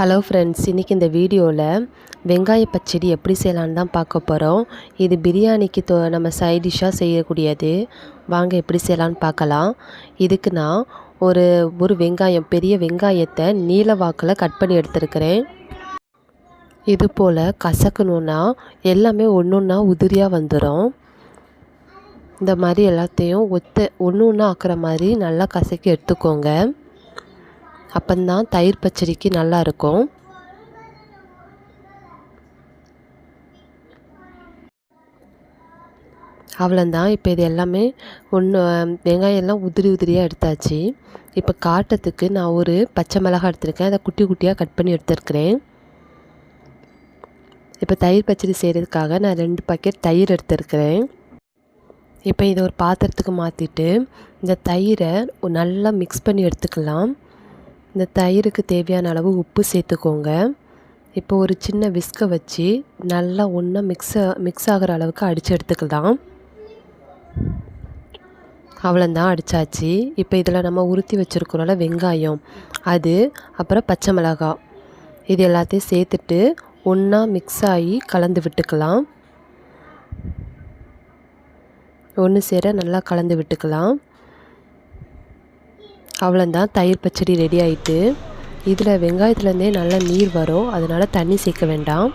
Hello friends இன்றைக்கி இந்த வீடியோவில் வெங்காய பச்சடி எப்படி செய்யலான்னு தான் பார்க்க போகிறோம் இது பிரியாணிக்கு தோ நம்ம சைட் டிஷ்ஷாக செய்யக்கூடியது. வாங்க எப்படி செய்யலான்னு பார்க்கலாம். இதுக்கு நான் ஒரு ஒரு வெங்காயம் பெரிய வெங்காயத்தை நீல வாக்கில் கட் பண்ணி எடுத்துருக்கிறேன். இது போல் கசக்கணுன்னா எல்லாமே ஒன்று ஒன்றா உதிரியாக வந்துடும் இந்த மாதிரி எல்லாத்தையும் ஒத்த ஒன்று ஒன்றா ஆக்குற மாதிரி நல்லா கசக்கி எடுத்துக்கோங்க. அப்போந்தான் தயிர் பச்சடிக்கு நல்லா இருக்கும். அவ்வளோந்தான். இப்போ இது எல்லாமே ஒன்று வெங்காயம் எல்லாம் உதிரி உதிரியாக எடுத்தாச்சு. இப்போ காட்டத்துக்கு நான் ஒரு பச்சை மிளகாய் எடுத்திருக்கேன். அதை குட்டி குட்டியாக கட் பண்ணி எடுத்துருக்கிறேன். இப்போ தயிர் பச்சடி செய்கிறதுக்காக நான் ரெண்டு பாக்கெட் தயிர் எடுத்துருக்கிறேன். இப்போ இதை ஒரு பாத்திரத்துக்கு மாற்றிட்டு இந்த தயிரை நல்லா மிக்ஸ் பண்ணி எடுத்துக்கலாம். இந்த தயிருக்கு தேவையான அளவு உப்பு சேர்த்துக்கோங்க. இப்போ ஒரு சின்ன விஸ்கை வச்சு நல்லா ஒன்றா மிக்ஸ் மிக்ஸ் ஆகிற அளவுக்கு அடித்து எடுத்துக்கலாம். அவ்வளோந்தான் அடித்தாச்சு இப்போ இதில் நம்ம உருத்தி வச்சுருக்கிறோம்ல வெங்காயம் அது அப்புறம் பச்சை மிளகாய். இது எல்லாத்தையும் சேர்த்துட்டு ஒன்றா மிக்ஸ் ஆகி கலந்து விட்டுக்கலாம். ஒன்று சேர நல்லா கலந்து விட்டுக்கலாம். அவ்வளோந்தான் தயிர் பச்சடி ரெடி ஆகிட்டு இதில் வெங்காயத்துலேருந்தே நல்லா நீர் வரும் அதனால் தண்ணி சேர்க்க வேண்டாம்.